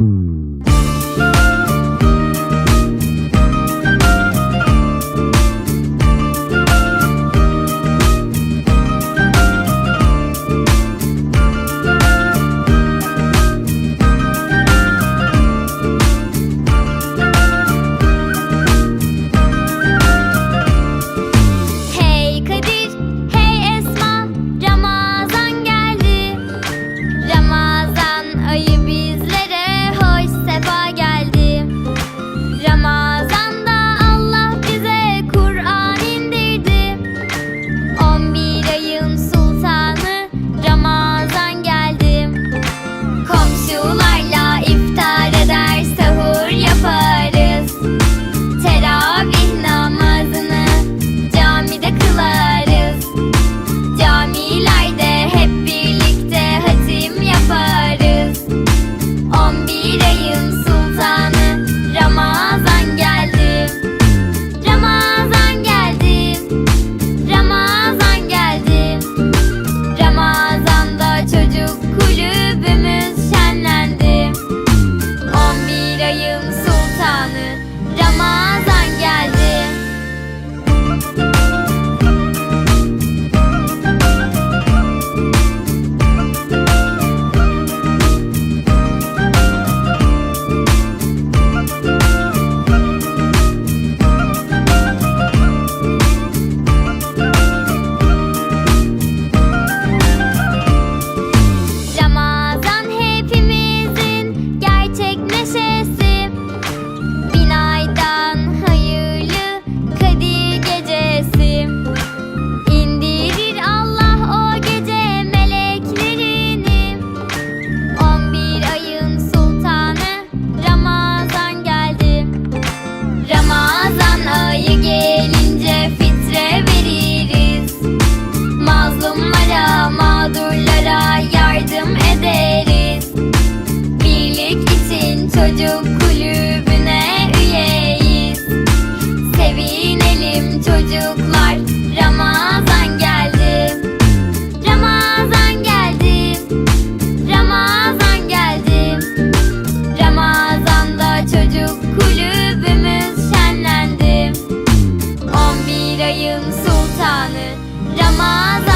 Mm-hmm. Çocuk kulübüne üyeyiz. Sevinelim çocuklar Ramazan geldi. Ramazan geldi Ramazan geldi. Ramazan'da çocuk kulübümüz şenlendi. 11 ayın sultanı Ramazan